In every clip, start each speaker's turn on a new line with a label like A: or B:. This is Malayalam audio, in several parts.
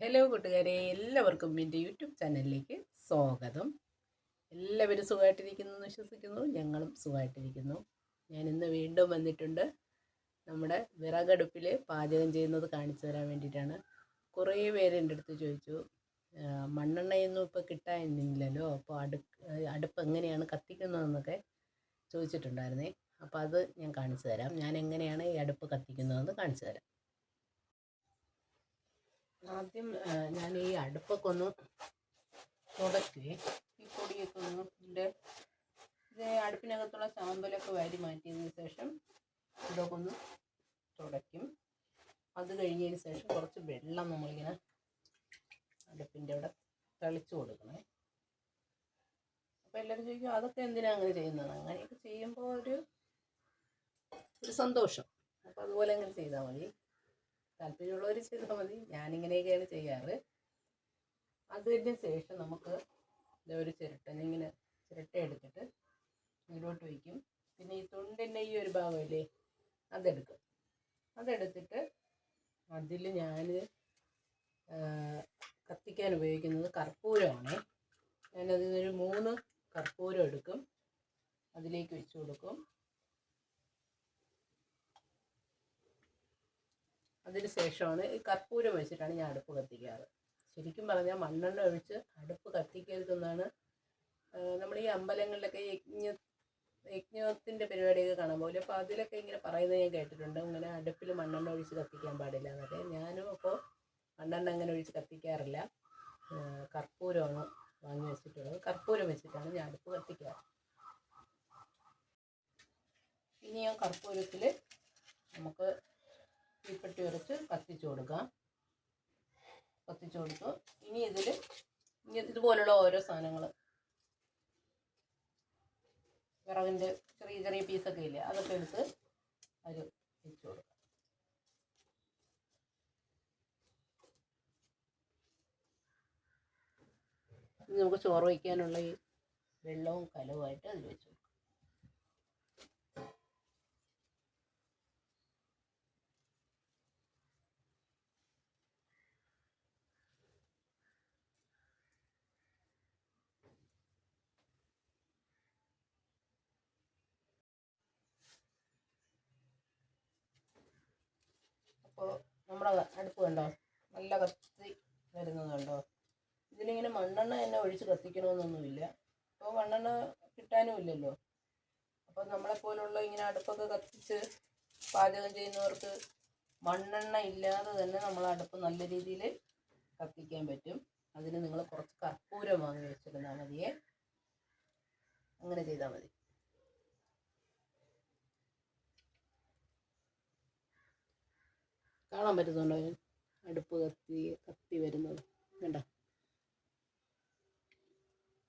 A: ഹലോ കൂട്ടുകാരെ എല്ലാവർക്കും എന്റെ യൂട്യൂബ് ചാനലിലേക്ക് സ്വാഗതം. എല്ലാവരും സുഖമായിട്ടിരിക്കുന്നു എന്ന് വിശ്വസിക്കുന്നു. ഞങ്ങളും സുഖമായിട്ടിരിക്കുന്നു. ഞാൻ ഇന്ന് വീണ്ടും വന്നിട്ടുണ്ട്. നമ്മുടെ വിറകടുപ്പിൽ പാചകം ചെയ്യുന്നത് കാണിച്ചു തരാൻ വേണ്ടിയിട്ടാണ്. കുറേ പേര് എന്റെ അടുത്ത് ചോദിച്ചു "ആ, മണ്ണെണ്ണയൊന്നും ഇപ്പോൾ കിട്ടാനില്ലല്ലോ? അപ്പോൾ അടു അടുപ്പ് എങ്ങനെയാണ് കത്തിക്കുന്നതെന്നൊക്കെ ചോദിച്ചിട്ടുണ്ടായിരുന്നേ. അപ്പോൾ അത് ഞാൻ കാണിച്ചു തരാം. ഞാൻ എങ്ങനെയാണ് ഈ അടുപ്പ് കത്തിക്കുന്നതെന്ന് കാണിച്ചു തരാം. ആദ്യം ഞാൻ ഈ അടുപ്പൊക്കെ ഒന്ന് തുടയ്ക്കുവേ ഈ പൊടിയൊക്കെ ഒന്ന് ഇതിന്റെ ഇത് അടുപ്പിനകത്തുള്ള ചാമ്പലൊക്കെ വാരി മാറ്റിയതിന് ശേഷം ഇതൊക്കെ ഒന്ന് തുടയ്ക്കും. അത് കഴിഞ്ഞതിന് ശേഷം കുറച്ച് വെള്ളം നമ്മളിങ്ങനെ അടുപ്പിന്റെ അവിടെ തളിച്ചു കൊടുക്കണേ. അപ്പോൾ എല്ലാവരും ചോദിക്കും അതൊക്കെ എന്തിനാണ് അങ്ങനെ ചെയ്യുന്നത്? അങ്ങനെയൊക്കെ ചെയ്യുമ്പോൾ ഒരു ഒരു സന്തോഷം. അപ്പോൾ അതുപോലെ അങ്ങനെ ചെയ്താൽ മതി. താല്പര്യമുള്ളവർ ചെയ്താൽ മതി. ഞാനിങ്ങനെയൊക്കെയാണ് ചെയ്യാറ്. അതിന് ശേഷം നമുക്ക് ഒരു ചിരട്ട ഇങ്ങനെ ചിരട്ട എടുത്തിട്ട് ഇതിലോട്ട് വയ്ക്കും. പിന്നെ ഈ തൊണ്ടിന്റെ ഈ ഒരു ഭാഗമില്ലേ അതെടുക്കും. അതെടുത്തിട്ട് അതിൽ ഞാൻ കത്തിക്കാൻ ഉപയോഗിക്കുന്നത് കർപ്പൂരമാണ്. ഞാനതിൽ നിന്നൊരു മൂന്ന് കർപ്പൂരം എടുക്കും. അതിലേക്ക് വെച്ച് കൊടുക്കും. അതിന് ശേഷമാണ് ഈ കർപ്പൂരം വെച്ചിട്ടാണ് ഞാൻ അടുപ്പ് കത്തിക്കാറ്. ശരിക്കും പറഞ്ഞാൽ മണ്ണെണ്ണ ഒഴിച്ച് അടുപ്പ് കത്തിക്കരുതെന്നാണ് നമ്മൾ ഈ അമ്പലങ്ങളിലൊക്കെ യജ്ഞ യജ്ഞത്തിന്റെ പരിപാടിയൊക്കെ കാണാൻ പോലെ അപ്പോൾ അതിലൊക്കെ ഇങ്ങനെ പറയുന്നത് ഞാൻ കേട്ടിട്ടുണ്ട് ഇങ്ങനെ അടുപ്പിൽ മണ്ണെണ്ണ ഒഴിച്ച് കത്തിക്കാൻ പാടില്ല എന്നൊക്കെ ഞാനും അപ്പോൾ മണ്ണെണ്ണ അങ്ങനെ ഒഴിച്ച് കത്തിക്കാറില്ല. കർപ്പൂരമാണ് വാങ്ങി വെച്ചിട്ടുള്ളത്. കർപ്പൂരം വെച്ചിട്ടാണ് ഞാൻ അടുപ്പ് കത്തിക്കാറ്. ഇനി ഞാൻ കർപ്പൂരത്തിൽ നമുക്ക് തീപ്പെട്ടി ഉരച്ച് കത്തിച്ചു കൊടുക്കാം. കത്തിച്ചു കൊടുത്തു. ഇനി ഇതിൽ ഇതുപോലുള്ള ഓരോ സാധനങ്ങൾ വിറകിന്റെ ചെറിയ ചെറിയ പീസൊക്കെ ഇല്ലേ അതൊക്കെ എടുത്ത് അതിൽ വെച്ച് കൊടുക്കാം. നമുക്ക് ചോറ് വയ്ക്കാനുള്ള ഈ വെള്ളവും കലവുമായിട്ട് അതിൽ വെച്ച് അപ്പോൾ നമ്മുടെ അടുപ്പ് കണ്ടോ? നല്ല കത്തി വരുന്നത് കണ്ടോ? ഇതിലിങ്ങനെ മണ്ണെണ്ണ തന്നെ ഒഴിച്ച് കത്തിക്കണമെന്നൊന്നുമില്ല അപ്പോൾ മണ്ണെണ്ണ കിട്ടാനും ഇല്ലല്ലോ. അപ്പോൾ നമ്മളെപ്പോലുള്ള ഇങ്ങനെ അടുപ്പൊക്കെ കത്തിച്ച് പാചകം ചെയ്യുന്നവർക്ക് മണ്ണെണ്ണ ഇല്ലാതെ തന്നെ നമ്മൾ അടുപ്പ് നല്ല രീതിയിൽ കത്തിക്കാൻ പറ്റും. അതിന് നിങ്ങൾ കുറച്ച് കർപ്പൂരം വാങ്ങി വെച്ചിരുന്നാൽ മതിയേ. അങ്ങനെ ചെയ്താൽ മതി. കാണാൻ പറ്റുന്നുണ്ടോ? അടുപ്പ് കത്തി കത്തി വരുന്നത്. കണ്ട?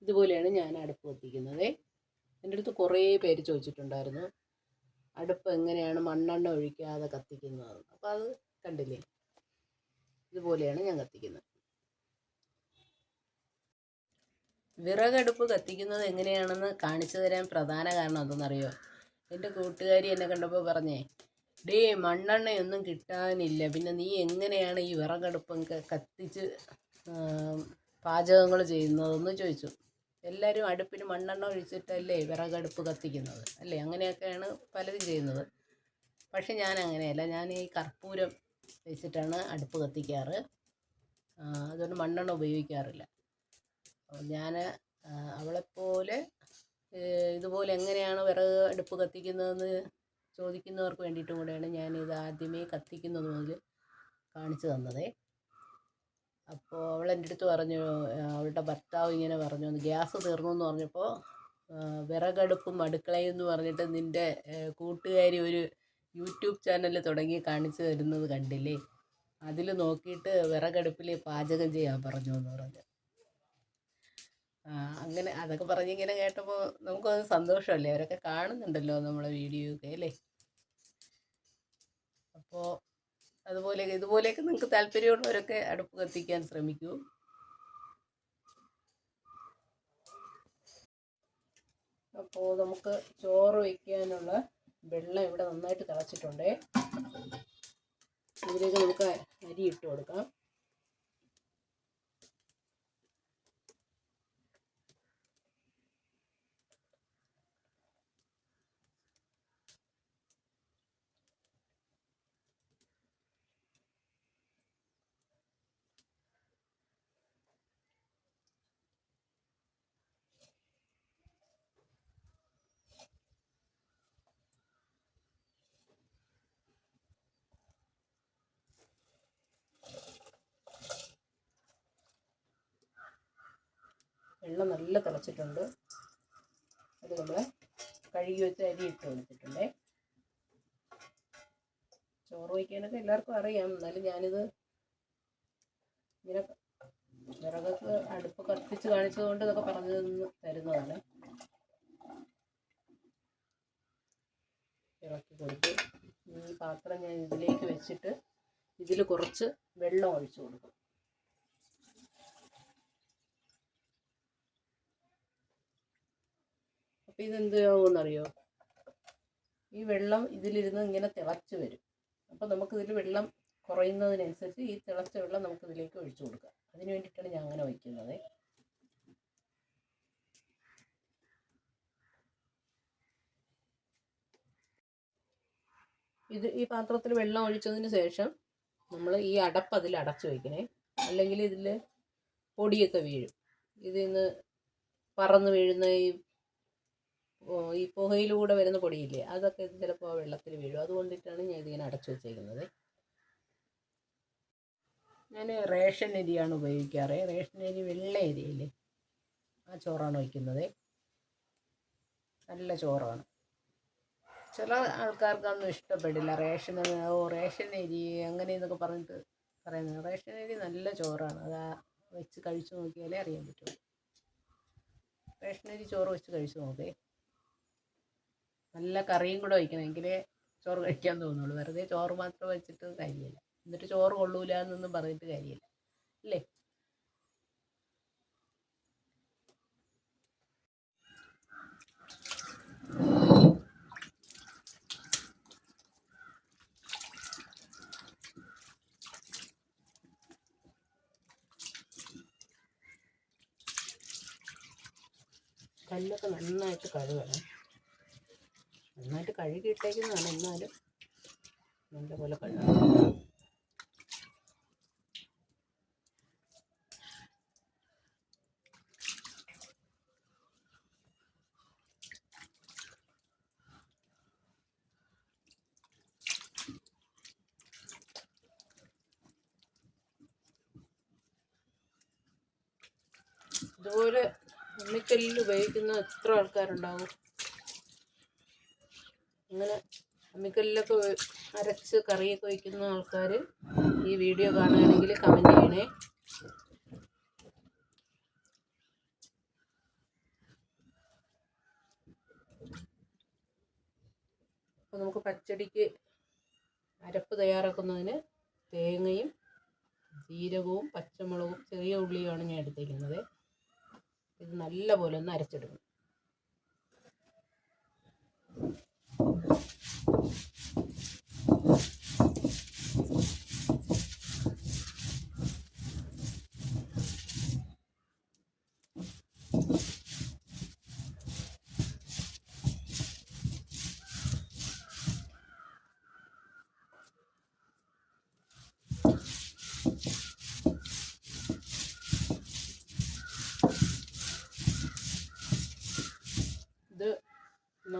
A: ഇതുപോലെയാണ് ഞാൻ അടുപ്പ് കത്തിക്കുന്നത്. എന്റെ അടുത്ത് കുറേ പേര് ചോദിച്ചിട്ടുണ്ടായിരുന്നു അടുപ്പ് എങ്ങനെയാണ് മണ്ണെണ്ണ ഒഴിക്കാതെ കത്തിക്കുന്നത് അപ്പോൾ അത് കണ്ടില്ലേ? ഇതുപോലെയാണ് ഞാൻ കത്തിക്കുന്നത്. വിറകടുപ്പ് കത്തിക്കുന്നത് എങ്ങനെയാണെന്ന് കാണിച്ചു തരാൻ പ്രധാന കാരണം എന്തെന്നറിയോ? എന്റെ കൂട്ടുകാരി എന്നെ കണ്ടപ്പോൾ പറഞ്ഞേ ഡേ മണ്ണെണ്ണയൊന്നും കിട്ടാനില്ല. പിന്നെ നീ എങ്ങനെയാണ് ഈ വിറകടുപ്പം കത്തിച്ച് പാചകങ്ങൾ ചെയ്യുന്നതെന്ന് ചോദിച്ചു. എല്ലാവരും അടുപ്പിന് മണ്ണെണ്ണ ഒഴിച്ചിട്ടല്ലേ വിറകടുപ്പ് കത്തിക്കുന്നത്? അല്ലേ? അങ്ങനെയൊക്കെയാണ് പലരും ചെയ്യുന്നത്. പക്ഷെ ഞാൻ അങ്ങനെയല്ല ഞാൻ ഈ കർപ്പൂരം വെച്ചിട്ടാണ് അടുപ്പ് കത്തിക്കാറ്. അതുകൊണ്ട് മണ്ണെണ്ണ ഉപയോഗിക്കാറില്ല. ഞാൻ അവളെപ്പോലെ ഇതുപോലെ എങ്ങനെയാണ് വിറക് അടുപ്പ് കത്തിക്കുന്നതെന്ന് ചോദിക്കുന്നവർക്ക് വേണ്ടിയിട്ടും കൂടെയാണ് ഞാൻ ഇത് ആദ്യമേ കത്തിക്കുന്നത് മുതൽ കാണിച്ചു തന്നതേ. അപ്പോൾ അവൾ എന്റെ അടുത്ത് പറഞ്ഞു അവളുടെ ഭർത്താവ് ഇങ്ങനെ പറഞ്ഞു ഗ്യാസ് തീർന്നു എന്ന് പറഞ്ഞപ്പോൾ വിറകടുപ്പും അടുക്കളയും എന്ന് പറഞ്ഞിട്ട് നിന്റെ കൂട്ടുകാരി ഒരു യൂട്യൂബ് ചാനൽ തുടങ്ങി കാണിച്ചു തരുന്നത് കണ്ടില്ലേ? അതിൽ നോക്കിയിട്ട് വിറകടുപ്പിൽ പാചകം ചെയ്യാൻ പറഞ്ഞു. എന്ന് പറഞ്ഞു അങ്ങനെ അതൊക്കെ പറഞ്ഞിങ്ങനെ കേട്ടപ്പോൾ നമുക്കത് സന്തോഷമല്ലേ? അവരൊക്കെ കാണുന്നുണ്ടല്ലോ നമ്മളെ വീഡിയോ ഒക്കെ അല്ലേ? അപ്പോൾ അതുപോലെ ഇതുപോലെയൊക്കെ നിങ്ങൾക്ക് താല്പര്യമുള്ളവരൊക്കെ അടുപ്പ് കത്തിക്കാൻ ശ്രമിക്കൂ. അപ്പോൾ നമുക്ക് ചോറ് വയ്ക്കാനുള്ള വെള്ളം ഇവിടെ നന്നായിട്ട് തിളച്ചിട്ടുണ്ട്. ഇതിലേക്ക് നമുക്ക് അരി ഇട്ട് കൊടുക്കാം. വെള്ളം നല്ല തിളച്ചിട്ടുണ്ട്. അത് നമ്മൾ കഴുകി വെച്ച അരി ഇട്ട് കൊടുത്തിട്ടുണ്ടേ. ചോറ് വയ്ക്കാനൊക്കെ എല്ലാവർക്കും അറിയാം. എന്നാലും ഞാനിത് ഇങ്ങനെ വിറകൊക്കെ അടുപ്പ് കത്തിച്ച് കാണിച്ചതുകൊണ്ട് ഇതൊക്കെ പറഞ്ഞു തരുന്നതാണ്. ഇളക്കി കൊടുത്ത് ഈ പാത്രം ഞാൻ ഇതിലേക്ക് വെച്ചിട്ട് ഇതിൽ കുറച്ച് വെള്ളം ഒഴിച്ചു കൊടുക്കും. അപ്പം ഇതെന്താവുമെന്നറിയോ ഈ വെള്ളം ഇതിലിരുന്ന് ഇങ്ങനെ തിളച്ച് വരും. അപ്പം നമുക്കിതിൽ വെള്ളം കുറയുന്നതിനനുസരിച്ച് ഈ തിളച്ച വെള്ളം നമുക്ക് ഇതിലേക്ക് ഒഴിച്ചു കൊടുക്കാം. അതിന് വേണ്ടിയിട്ടാണ് ഞാൻ അങ്ങനെ വയ്ക്കുന്നത്. ഇത് ഈ പാത്രത്തിൽ വെള്ളം ഒഴിച്ചതിന് ശേഷം നമ്മൾ ഈ അടപ്പ് അതിൽ അടച്ചു വയ്ക്കണേ അല്ലെങ്കിൽ ഇതിൽ പൊടിയൊക്കെ വീഴും. ഇതിൽ നിന്ന് പറന്ന് വീഴുന്ന ഈ ഈ പുകയിലൂടെ വരുന്ന പൊടിയില്ലേ അതൊക്കെ ചിലപ്പോൾ വെള്ളത്തിൽ വീഴും. അതുകൊണ്ടിട്ടാണ് ഞാൻ ഇതിങ്ങനെ അടച്ചു വെച്ചേക്കുന്നത്. ഞാൻ റേഷൻ അരിയാണ് ഉപയോഗിക്കാറ്. റേഷൻ അരി വെള്ള അരിയില്ലേ? ആ ചോറാണ് വയ്ക്കുന്നത് നല്ല ചോറാണ്. ചില ആൾക്കാർക്കൊന്നും ഇഷ്ടപ്പെടില്ല. റേഷൻ ഓ റേഷൻ അരി അങ്ങനെ എന്നൊക്കെ പറഞ്ഞിട്ട് പറയുന്നത്. റേഷൻ അരി നല്ല ചോറാണ്. അത് വെച്ച് കഴിച്ചു നോക്കിയാലേ അറിയാൻ പറ്റുള്ളൂ റേഷൻ അരി ചോറ് വെച്ച് കഴിച്ചു നോക്കേ. നല്ല കറിയും കൂടെ വയ്ക്കണം. എങ്കിലേ ചോറ് കഴിക്കാൻ തോന്നുള്ളൂ. വെറുതെ ചോറ് മാത്രം വെച്ചിട്ട് കാര്യമില്ല. എന്നിട്ട് ചോറ് കൊള്ളൂല എന്നൊന്നും പറഞ്ഞിട്ട് കാര്യമില്ല. അല്ലേ? കല്ലൊക്കെ നന്നായിട്ട് കഴുകണം. നന്നായിട്ട് കഴുകിയിട്ടേക്കുന്നതാണ്. എന്നാലും നല്ലപോലെ കഴുകണം. ഇതുപോലെ ഉണ്ണിക്കല്ലിൽ ഉപയോഗിക്കുന്ന എത്ര ആൾക്കാരുണ്ടാവും? അങ്ങനെ അമ്മിക്കല്ലിലൊക്കെ അരച്ച് കറിയൊക്കെ വയ്ക്കുന്ന ആൾക്കാർ ഈ വീഡിയോ കാണുകയാണെങ്കിൽ കമന്റ് ചെയ്യണേ. അപ്പോൾ നമുക്ക് പച്ചടിക്ക് അരപ്പ് തയ്യാറാക്കുന്നതിന് തേങ്ങയും ജീരകവും പച്ചമുളകും ചെറിയ ഉള്ളിയുമാണ് ഞാൻ എടുത്തിരിക്കുന്നത് ഇത് നല്ലപോലെ ഒന്ന് അരച്ചെടുക്കണം ഇത്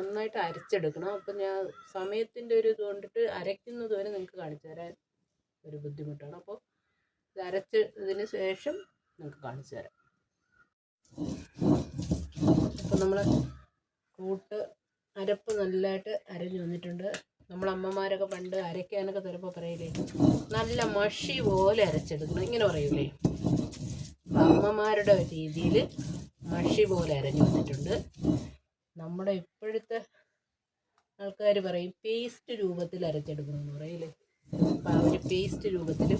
A: നന്നായിട്ട് അരച്ചെടുക്കണം. അപ്പം ഞാൻ സമയത്തിന്റെ ഒരു ഇത് കൊണ്ടിട്ട് അരയ്ക്കുന്നത് വരെ നിങ്ങൾക്ക് കാണിച്ചു തരാൻ ഒരു ബുദ്ധിമുട്ടാണ്. അപ്പോൾ ഇത് അരച്ചതിന് ശേഷം നിങ്ങൾക്ക് കാണിച്ചു തരാം. അപ്പം നമ്മൾ കൂട്ട് അരപ്പ് നല്ലതായിട്ട് അരഞ്ഞു വന്നിട്ടുണ്ട്. നമ്മൾ അമ്മമാരൊക്കെ പണ്ട് അരയ്ക്കാനൊക്കെ തരുമ്പോൾ പറയില്ലേ നല്ല മഷി പോലെ അരച്ചെടുക്കണം. ഇങ്ങനെ പറയൂലേ. അമ്മമാരുടെ രീതിയിൽ മഷി പോലെ അരഞ്ഞു വന്നിട്ടുണ്ട്. നമ്മുടെ ഇപ്പോഴത്തെ ആൾക്കാർ പറയും പേസ്റ്റ് രൂപത്തിൽ അരച്ചെടുക്കണമെന്ന് പറയില്ലേ അപ്പം ആ ഒരു പേസ്റ്റ് രൂപത്തിൽ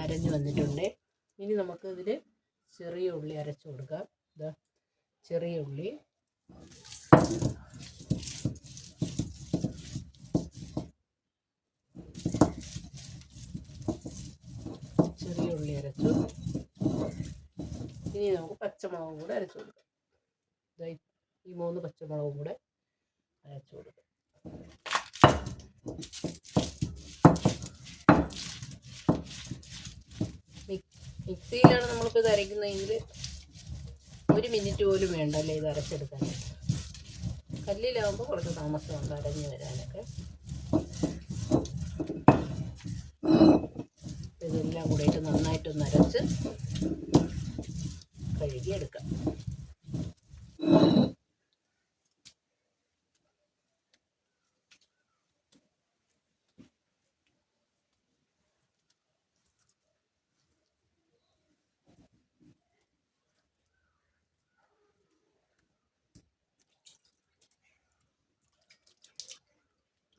A: അരഞ്ഞു വന്നിട്ടുണ്ട്. ഇനി നമുക്ക് ഇതിൽ ചെറിയ ഉള്ളി അരച്ചു കൊടുക്കാം. ഇതാ ചെറിയ ഉള്ളി. ചെറിയ ഉള്ളി അരച്ചു. ഇനി നമുക്ക് പച്ചമുളകും കൂടെ അരച്ചു കൊടുക്കാം. ഈ- മൂന്ന് പച്ചമുളകും കൂടെ അരച്ചു കൊടുക്കും. മിക്സിയിലാണ് നമ്മളിപ്പോൾ ഇത് അരയ്ക്കുന്നതെങ്കിൽ ഒരു മിനിറ്റ് പോലും വേണ്ടല്ലേ ഇത് അരച്ചെടുക്കാൻ? കല്ലിലാവുമ്പോൾ കുറച്ച് താമസമുണ്ട് അരഞ്ഞു വരാനൊക്കെ. ഇതെല്ലാം കൂടിയിട്ട് നന്നായിട്ടൊന്ന് അരച്ച്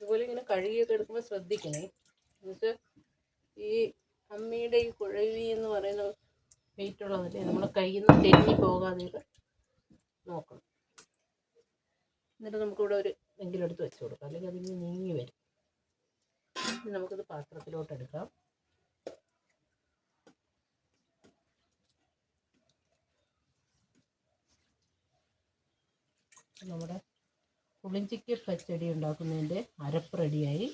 A: ഇതുപോലെ ഇങ്ങനെ കഴുകിയൊക്കെ എടുക്കുമ്പോൾ ശ്രദ്ധിക്കണേ. എന്നിട്ട് ഈ അമ്മിയുടെ ഈ കുഴവി എന്ന് പറയുന്ന വെയിറ്റ് ഉള്ളതല്ലേ നമ്മൾ കയ്യിൽ നിന്ന് തെന്നി പോകാതെയൊക്കെ നോക്കണം. എന്നിട്ട് നമുക്കിവിടെ ഒരു എങ്കിലും എടുത്ത് വെച്ച് കൊടുക്കാം. അല്ലെങ്കിൽ അതിന് നീങ്ങി വരും. നമുക്കിത് പാത്രത്തിലോട്ട് എടുക്കാം. നമ്മുടെ പുളിഞ്ചിക്ക പച്ചടി ഉണ്ടാക്കുന്നതിന്റെ അരപ്പ് റെഡിയായി.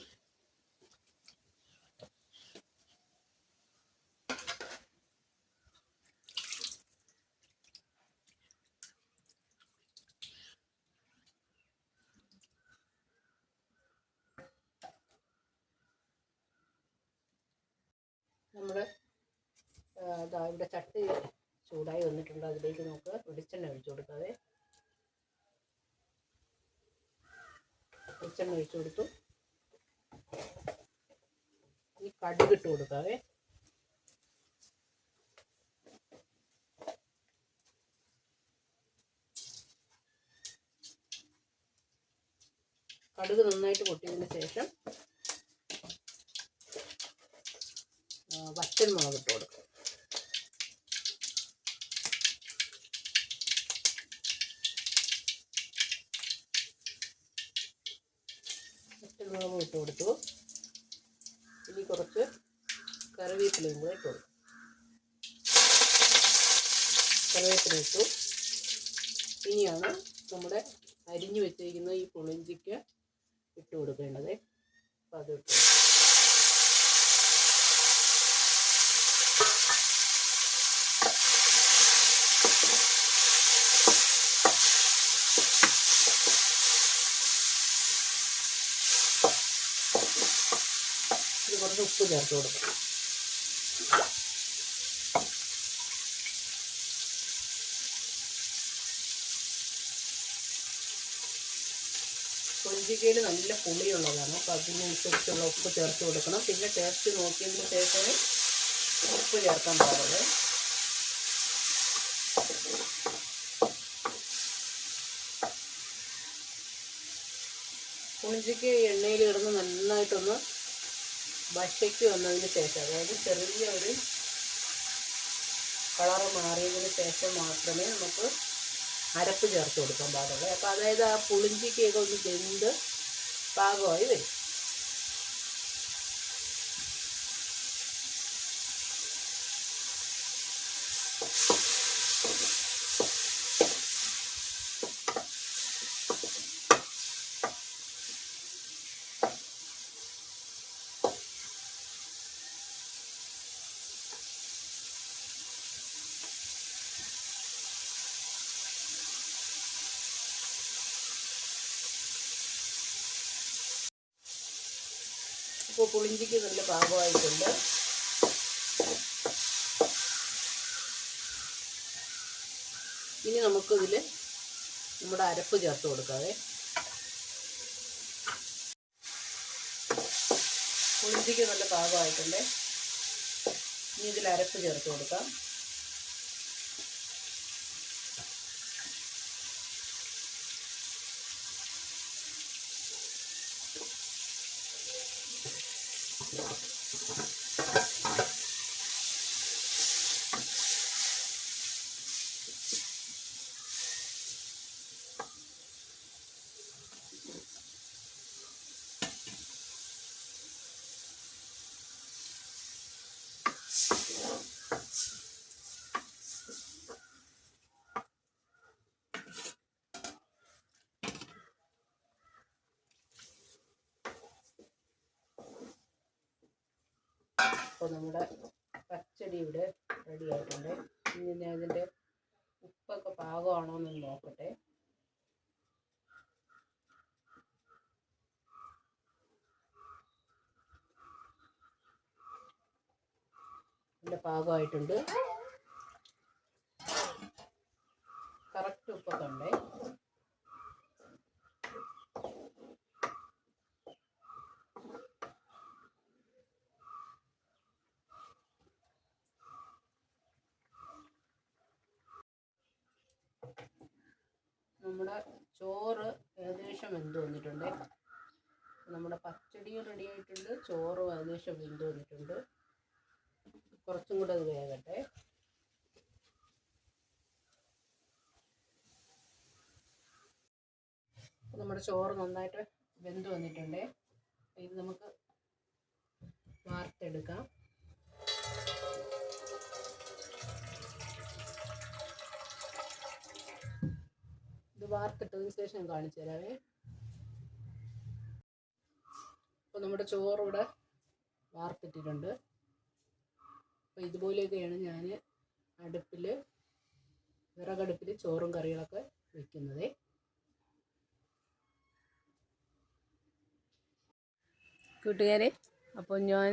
A: നമ്മൾ ഇവിടെ ചട്ടി ചൂടായി വന്നിട്ടുണ്ട്. അതിലേക്ക് നമുക്ക് വെളിച്ചെണ്ണ ഒഴിച്ചു കൊടുക്കാതെ വെളിച്ചെണ്ണ ഒഴിച്ചു കൊടുത്തു. ഈ കടുക് ഇട്ട് കൊടുക്കാവേ. കടുക് നന്നായിട്ട് പൊട്ടിയതിന് ശേഷം വറ്റൽ മുളക് ഇട്ട് കൊടുക്കും. വറ്റൽ മുളക് ഇട്ട് കൊടുത്തു. ഇനി കുറച്ച് കറിവേപ്പിലയും കൂടെ ഇട്ട് കൊടുക്കും കറിവേപ്പില ഇട്ടു. ഇനിയാണ് നമ്മുടെ അരിഞ്ഞു വെച്ചിരിക്കുന്ന ഈ പുളിഞ്ചിക്ക് ഇട്ട് കൊടുക്കേണ്ടത്. അപ്പം അത് ഇട്ട് കൊടുക്കും. ഇത് കുറച്ച് ഉപ്പ് ചേർത്ത് കൊടുക്കും. കൊഞ്ചിക്കയിൽ നല്ല പുളിയുള്ളതാണ്. അപ്പോൾ അതിനനുസരിച്ചുള്ള ഉപ്പ് ചേർത്ത് കൊടുക്കണം. പിന്നെ ടേസ്റ്റ് നോക്കിയതിന് ശേഷമേ ഉപ്പ് ചേർക്കാൻ പാടുള്ളൂ. കൊഞ്ചിക്ക എണ്ണയിൽ കിടന്ന് നന്നായിട്ടൊന്ന് വശയ്ക്ക് വന്നതിന് ശേഷം അതായത് ചെറിയ ഒരു കളറ് മാറിയതിന് ശേഷം മാത്രമേ നമുക്ക് അരപ്പ് ചേർത്ത് കൊടുക്കാൻ പാടുള്ളൂ. അപ്പോൾ അതായത് ആ പുളിഞ്ചിക്കൊക്കെ ഒന്ന് വെന്ത് പാകമായി വരും. ഇപ്പോൾ പുളിഞ്ചിക്ക് നല്ല പാകമായിട്ടുണ്ട്. ഇനി നമുക്കിതിൽ നമ്മുടെ അരപ്പ് ചേർത്ത് കൊടുക്കാവേ. പുളിഞ്ചിക്ക് നല്ല പാകമായിട്ടുണ്ട്. ഇനി ഇതിൽ അരപ്പ് ചേർത്ത് കൊടുക്കാം. നമ്മുടെ പച്ചടി ഇവിടെ റെഡി ആയിട്ടുണ്ട് ഇനി ഞാൻ ഇതിന്റെ ഉപ്പൊക്കെ പാകമാണോ എന്ന് നോക്കട്ടെ. ഇതിന്റെ പാകമായിട്ടുണ്ട്. കറക്റ്റ് ഉപ്പൊക്കെ ഉണ്ടേ. നമ്മുടെ ചോറ് ഏകദേശം വെന്ത് വന്നിട്ടുണ്ട്. നമ്മുടെ പച്ചടിയും റെഡി ആയിട്ടുണ്ട്. ചോറും ഏകദേശം വെന്ത് വന്നിട്ടുണ്ട്. കുറച്ചും കൂടെ അത് വേകട്ടെ നമ്മുടെ ചോറ് നന്നായിട്ട് വെന്ത് വന്നിട്ടുണ്ട്. ഇത് നമുക്ക് വാർത്തെടുക്കാം. ഇത് വാർത്തിട്ടതിന് ശേഷം കാണിച്ചു തരാവേ. അപ്പോൾ നമ്മുടെ ചോറ് ഇവിടെ വാർത്തിട്ടിട്ടുണ്ട്. അപ്പോൾ ഇതുപോലെയൊക്കെയാണ് ഞാൻ അടുപ്പിൽ വിറകടുപ്പിൽ ചോറും കറികളൊക്കെ വെക്കുന്നത്. കൂട്ടുകാരെ അപ്പോൾ ഞാൻ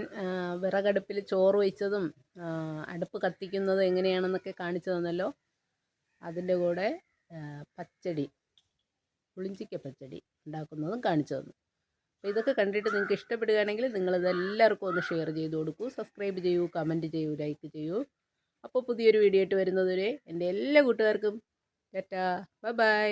A: വിറകടുപ്പിൽ ചോറ് വെച്ചതും അടുപ്പ് കത്തിക്കുന്നതും എങ്ങനെയാണെന്നൊക്കെ കാണിച്ചു തന്നല്ലോ. അതിന്റെ കൂടെ പച്ചടി പുളിഞ്ചിക്ക പച്ചടി ഉണ്ടാക്കുന്നതും കാണിച്ചു തന്നു. അപ്പോൾ ഇതൊക്കെ കണ്ടിട്ട് നിങ്ങൾക്ക് ഇഷ്ടപ്പെടുകയാണെങ്കിൽ നിങ്ങളിത് എല്ലാവർക്കും ഒന്ന് ഷെയർ ചെയ്ത് കൊടുക്കൂ സബ്സ്ക്രൈബ് ചെയ്യൂ കമന്റ് ചെയ്യൂ ലൈക്ക് ചെയ്യൂ. അപ്പോൾ പുതിയൊരു വീഡിയോ ആയിട്ട് വരുന്നതുവരെ എന്റെ എല്ലാ കൂട്ടുകാർക്കും ടാറ്റാ ബൈ ബൈ